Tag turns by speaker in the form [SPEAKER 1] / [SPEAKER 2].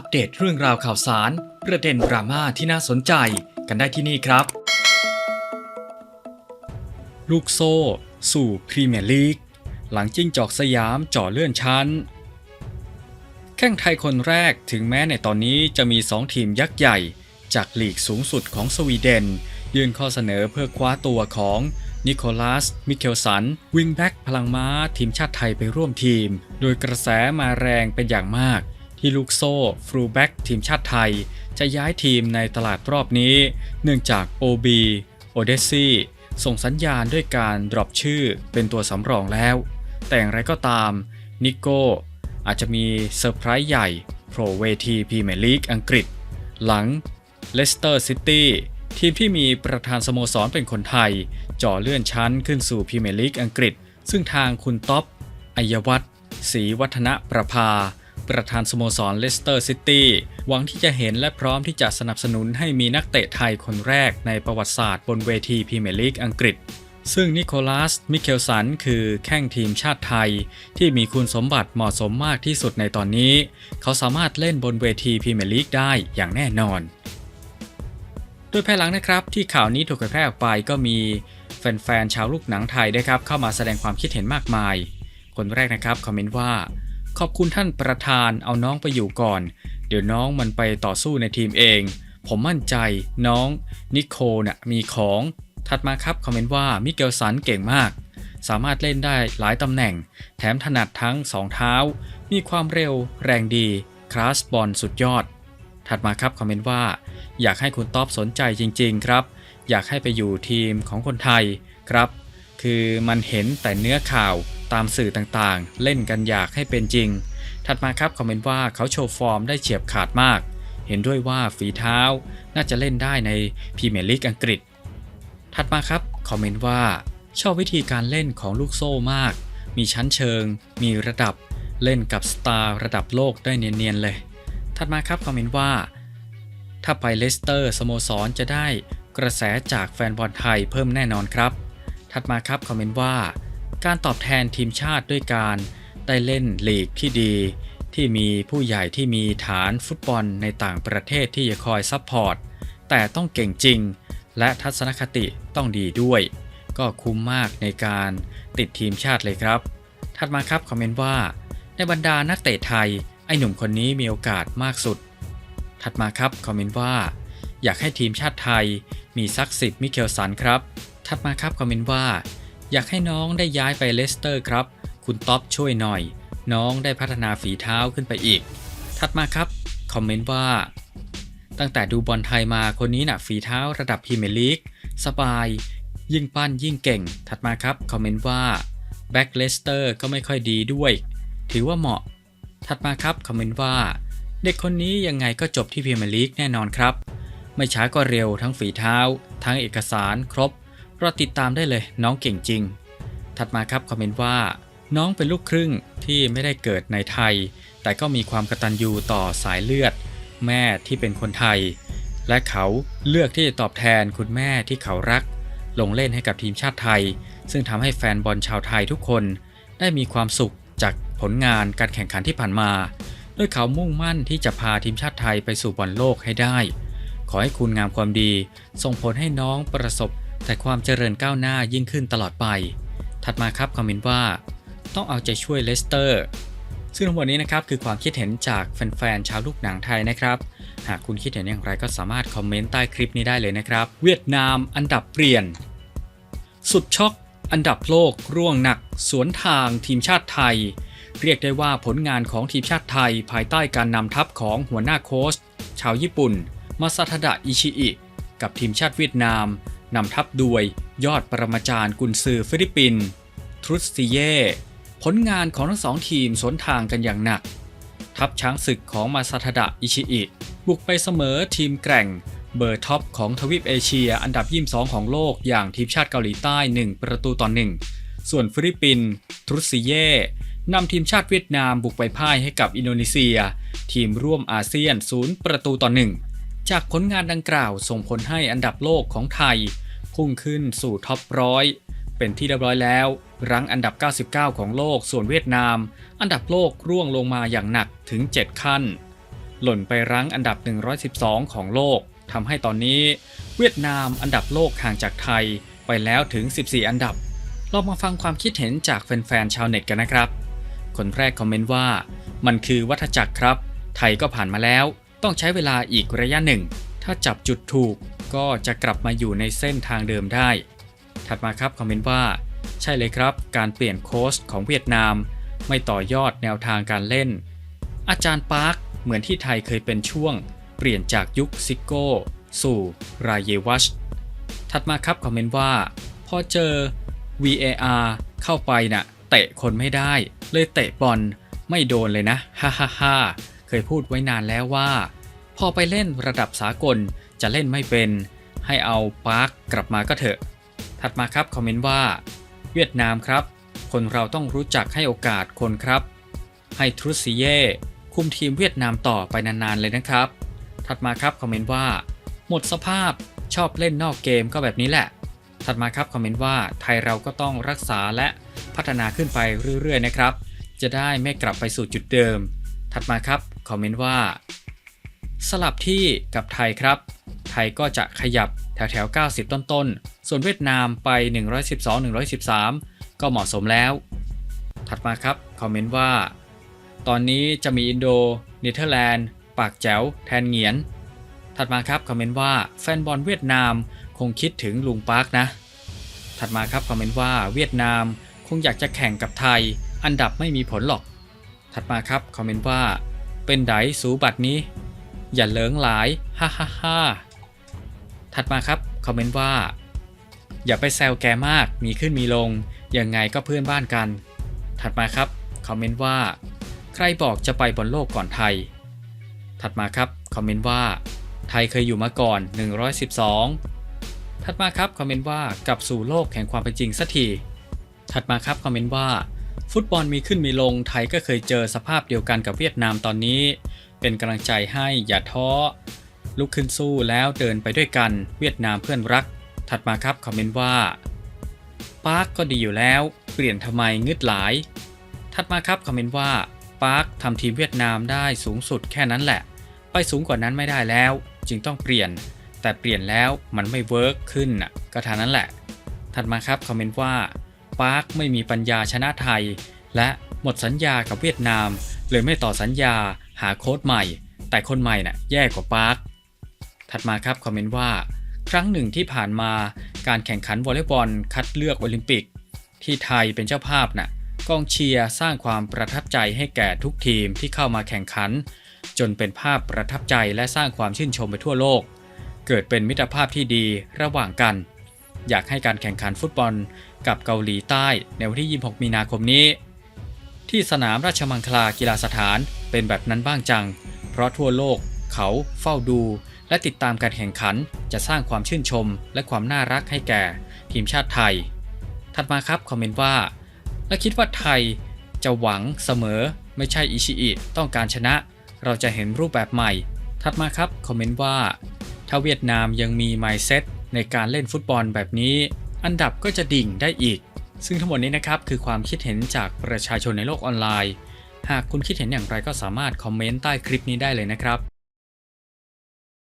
[SPEAKER 1] อัปเดตเรื่องราวข่าวสาร ประเด็นดราม่าที่น่าสนใจกันได้ที่นี่ครับ ลูกโซ่ สู่พรีเมียร์ลีก หลังจิ้งจอกสยามจ่อเลื่อนชั้น แข้งไทยคนแรกถึงแม้ในตอนนี้จะมี 2 ทีมยักษ์ใหญ่ จากลีกสูงสุดของสวีเดน ยื่นข้อเสนอเพื่อคว้าตัวของนิโคลัส มิเคลสัน วิงแบ็กพลังม้า ทีมชาติไทยไปร่วมทีม โดยกระแสมาแรงเป็นอย่างมาก ที่ลูกโซ่ฟรูแบ็กทีมชาติไทย จะย้ายทีมในตลาดรอบนี้ เนื่องจาก OB โอเดซี่ส่งสัญญาณด้วยการดรอปชื่อเป็นตัวสำรองแล้ว แต่อย่างไรก็ตามนิโก้อาจจะมีเซอร์ไพรส์ใหญ่โผล่เวทีพรีเมียร์ลีกอังกฤษ หลังเลสเตอร์ซิตี้ทีมที่มีประธานสโมสรเป็นคนไทยจ่อเลื่อนชั้นขึ้นสู่พรีเมียร์ลีกอังกฤษ ซึ่งทางคุณท็อปอัยวัฒศรีวัฒนประภา ประธานสโมสรเลสเตอร์ซิตี้หวังที่จะเห็นและพร้อมที่จะสนับสนุนให้มีนักเตะไทยคนแรกในประวัติศาสตร์บนเวทีพรีเมียร์ลีกอังกฤษ ซึ่งนิโคลัส มิเคลสัน คือแข้งทีมชาติไทย ที่มีคุณสมบัติเหมาะสมมากที่สุดในตอนนี้ เขาสามารถเล่นบนเวทีพรีเมียร์ลีกได้อย่างแน่นอนโดยภายหลังนะครับที่ข่าวนี้ถูกเผยแพร่ออกไปก็มีแฟนๆชาวลูกหนังไทยนะครับเข้ามาแสดงความคิดเห็นมากมาย คนแรกนะครับคอมเมนต์ว่า ขอบคุณท่านประธานเอาน้องไปอยู่ก่อน เดี๋ยวน้องมันไปต่อสู้ในทีมเอง ผมมั่นใจน้องนิโคน่ะมีของ ถัดมาครับคอมเมนต์ว่ามิเกลสันเก่งมาก สามารถเล่นได้หลายตำแหน่ง แถมถนัดทั้งสองเท้า มีความเร็ว แรงดี คลาสบอลสุดยอด ถัดมาครับคอมเมนต์ว่า อยากให้คุณต๊อบสนใจจริง ๆ ครับ อยากให้ไปอยู่ทีมของคนไทยครับ คือมันเห็นแต่เนื้อข่าวตามสื่อต่างๆ เล่นกันอยากให้เป็นจริง ถัดมาครับคอมเมนต์ว่าเขาโชว์ฟอร์มได้เฉียบขาดมาก เห็นด้วยว่าฝีเท้าน่าจะเล่นได้ในพรีเมียร์ลีกอังกฤษ ถัดมาครับคอมเมนต์ว่าชอบวิธีการเล่นของลูกโซ่มาก มีชั้นเชิง มีระดับ เล่นกับสตาร์ระดับโลกได้เนียนๆเลย ถัดมาครับคอมเมนต์ว่า ถ้าไปเลสเตอร์สโมสรจะได้กระแสจากแฟนบอลไทยเพิ่มแน่นอนครับ ถัดมาครับคอมเมนต์ว่า การตอบแทนทีมชาติด้วยการได้เล่นลีกที่ดี ที่มีผู้ใหญ่ที่มีฐานฟุตบอลในต่างประเทศที่จะคอยซัพพอร์ตแต่ต้องเก่งจริง และทัศนคติต้องดีด้วย ก็คุ้มมากในการติดทีมชาติเลยครับ ถัดมาครับคอมเมนต์ว่า ในบรรดานักเตะไทย ไอ้หนุ่มคนนี้มีโอกาสมากสุด ถัดมาครับคอมเมนต์ว่า อยากให้ทีมชาติไทยมีซักสิบมิเคลสันครับ ถัดมาครับคอมเมนต์ว่า อยากให้น้องได้ย้ายไปเลสเตอร์ครับ คุณท็อปช่วยหน่อย น้องได้พัฒนาฝีเท้าขึ้นไปอีก ถัดมาครับคอมเมนต์ว่า ตั้งแต่ดูบอลไทยมาคนนี้น่ะฝีเท้าระดับพรีเมียร์ลีกสบาย ยิ่งปั้นยิ่งเก่ง ถัดมาครับคอมเมนต์ว่าแบ็กเลสเตอร์ก็ไม่ค่อยดีด้วย ถือว่าเหมาะ ถัดมาครับคอมเมนต์ว่า เด็กคนนี้ยังไงก็จบที่พรีเมียร์ลีกแน่นอนครับ ไม่ช้าก็เร็วทั้งฝีเท้า ทั้งเอกสารครบ รอติดตามได้เลยน้องเก่งจริง ถัดมาครับคอมเมนต์ว่า น้องเป็นลูกครึ่งที่ไม่ได้เกิดในไทย แต่ก็มีความกตัญญูต่อสายเลือด แม่ที่เป็นคนไทย และเขาเลือกที่จะตอบแทนคุณแม่ที่เขารัก ลงเล่นให้กับทีมชาติไทย ซึ่งทำให้แฟนบอลชาวไทยทุกคน ได้มีความสุขจากผลงานการแข่งขันที่ผ่านมาด้วยเขามุ่งมั่นที่จะพาทีมชาติไทยไปสู่บอลโลกให้ได้ ขอให้คุณงามความดี ส่งผลให้น้องประสบ แต่ความเจริญก้าวหน้ายิ่งขึ้นตลอดไป ถัดมาครับคอมเมนต์ว่า ต้องเอาใจช่วยเลสเตอร์ ซึ่งทั้งหมดนี้นะครับคือความคิดเห็นจากแฟนๆชาวลูกหนังไทยนะครับ หากคุณคิดเห็นอย่างไรก็สามารถคอมเมนต์ใต้คลิปนี้ได้เลยนะครับ เวียดนามอันดับเปลี่ยน สุดช็อกอันดับโลกร่วงหนัก สวนทางทีมชาติไทย เรียกได้ว่าผลงานของทีมชาติไทย ภายใต้การนำทัพของหัวหน้าโค้ชชาวญี่ปุ่น มาซาทดะอิชิอิ กับทีมชาติเวียดนาม นำทัพด้วยยอดปรมาจารย์กุนซือฟิลิปปินส์ทรุสซิเย่ผลงานของทั้งสองทีมสวนทางกันอย่างหนัก ทัพช้างศึกของมาซาทดะอิชิอิ บุกไปเสมอทีมแกร่ง เบอร์ท็อปของทวีปเอเชียอันดับยี่สองของโลกอย่างทีมชาติเกาหลีใต้ 1 ประตูต่อ1ส่วนฟิลิปปินส์ทรุสซิเย่นำทีมชาติเวียดนามบุกไปพ่ายให้กับอินโดนีเซีย ทีมร่วมอาเซียน 0 ประตูต่อ1 จากผลงานดังกล่าวส่งผลให้อันดับโลกของไทย พุ่งขึ้นสู่ท็อปร้อยเป็นที่เรียบร้อยแล้ว รั้งอันดับ 99 ของโลกส่วนเวียดนาม อันดับโลกร่วงลงมาอย่างหนักถึง 7 ขั้น หล่นไปรั้งอันดับ 112 ของโลกทำให้ตอนนี้ เวียดนามอันดับโลกห่างจากไทยไปแล้วถึง 14 อันดับเรามาฟังความคิดเห็นจากแฟนๆชาวเน็ตกันนะครับ คนแรกคอมเมนต์ว่า มันคือวัฏจักรครับ ไทยก็ผ่านมาแล้ว ต้องใช้เวลาอีกระยะหนึ่ง ถ้าจับจุดถูกก็จะกลับมาอยู่ในเส้นทางเดิมได้ ถัดมาครับคอมเมนต์ว่า ใช่เลยครับ การเปลี่ยนโค้ชของเวียดนาม ไม่ต่อยอดแนวทางการเล่น อาจารย์ปาร์คเหมือนที่ไทยเคยเป็นช่วง เปลี่ยนจากยุคซิโก้ สู่รายเยวัชถัดมาครับคอมเมนต์ว่า พอเจอ VAR เข้าไปน่ะเตะคนไม่ได้ เลยเตะบอลไม่โดนเลยนะ ฮ่าฮ่าฮ่า เคยพูดไว้นานแล้วว่า พอไปเล่นระดับสากลจะเล่นไม่เป็น ให้เอาปาร์คกลับมาก็เถอะ ถัดมาครับคอมเมนต์ว่า เวียดนามครับ คนเราต้องรู้จักให้โอกาสคนครับ ให้ทรุซิเย่คุมทีมเวียดนามต่อไปนานๆเลยนะครับ ถัดมาครับคอมเมนต์ว่า หมดสภาพชอบเล่นนอกเกมก็แบบนี้แหละ ถัดมาครับคอมเมนต์ว่าไทยเราก็ต้องรักษาและพัฒนาขึ้นไปเรื่อยๆนะครับ จะได้ไม่กลับไปสู่จุดเดิม ถัดมาครับ คอมเมนต์ว่า สลับที่กับไทยครับ ไทยก็จะขยับแถวแถว90 ต้นๆส่วนเวียดนามไป 112-113 ก็เหมาะสมแล้ว ถัดมาครับ คอมเมนต์ว่า ตอนนี้จะมีอินโดเนเธอร์แลนด์ ปากแจ๋ว แทนเหงียน ถัดมาครับ คอมเมนต์ว่าแฟนบอลเวียดนามคงคิดถึงลุงปาร์คนะ ถัดมาครับ คอมเมนต์ว่าเวียดนามคงอยากจะแข่งกับไทย อันดับไม่มีผลหรอก ถัดมาครับ คอมเมนต์ว่า เป็นไดสูบัตรนี้ อย่าเลิงหลายฮ่าฮ่าฮ่าถัดมาครับ คอมเมนต์ว่า อย่าไปแซวแกมากมีขึ้นมีลง ยังไงก็เพื่อนบ้านกัน ถัดมาครับ คอมเมนต์ว่า ใครบอกจะไปบนโลกก่อนไทย ถัดมาครับ คอมเมนต์ว่า ไทยเคยอยู่มาก่อน 112 ถัดมาครับ คอมเมนต์ว่ากลับสู่โลกแห่งความเป็นจริงสักที ถัดมาครับ คอมเมนต์ว่า ฟุตบอลมีขึ้นมีลงไทยก็เคยเจอสภาพเดียวกันกับเวียดนามตอนนี้ เป็นกำลังใจให้อย่าท้อ ลุกขึ้นสู้แล้วเดินไปด้วยกัน เวียดนามเพื่อนรัก ถัดมาครับคอมเมนต์ว่าปาร์คก็ดีอยู่แล้ว เปลี่ยนทำไมงึดหลาย ถัดมาครับคอมเมนต์ว่าปาร์คทำทีมเวียดนามได้สูงสุดแค่นั้นแหละ ไปสูงกว่านั้นไม่ได้แล้ว จึงต้องเปลี่ยน แต่เปลี่ยนแล้วมันไม่เวิร์กขึ้นน่ะก็ทานั้นแหละ ถัดมาครับคอมเมนต์ว่า ปาร์คไม่มีปัญญาชนะไทย และหมดสัญญากับเวียดนามเลยไม่ต่อสัญญาหาโค้ชใหม่ แต่คนใหม่น่ะแย่กว่าปาร์คถัดมาครับคอมเมนต์ว่า ครั้งหนึ่งที่ผ่านมาการแข่งขันวอลเลย์บอลคัดเลือกโอลิมปิก ที่ไทยเป็นเจ้าภาพน่ะกองเชียร์สร้างความประทับใจให้แก่ทุกทีมที่เข้ามาแข่งขัน จนเป็นภาพประทับใจและสร้างความชื่นชมไปทั่วโลก เกิดเป็นมิตรภาพที่ดีระหว่างกัน อยากให้การแข่งขันฟุตบอลกับเกาหลีใต้ในวันที่ 26 มีนาคมนี้ ที่สนามราชมังคลากีฬาสถานเป็นแบบนั้นบ้างจัง เพราะทั่วโลกเขาเฝ้าดู และติดตามการแข่งขันจะสร้างความชื่นชม และความน่ารักให้แก่ ทีมชาติไทย ถัดมาครับคอมเมนต์ว่า และคิดว่าไทยจะหวังเสมอไม่ใช่อิชิอิต้องการชนะ เราจะเห็นรูปแบบใหม่ ถัดมาครับคอมเมนต์ว่า ถ้าเวียดนามยังมีไมเซ็ต ในการเล่นฟุตบอลแบบนี้ อันดับก็จะดิ่งได้อีก ซึ่งทั้งหมดนี้นะครับคือความคิดเห็นจากประชาชนในโลกออนไลน์ หากคุณคิดเห็นอย่างไรก็สามารถคอมเมนต์ใต้คลิปนี้ได้เลยนะครับ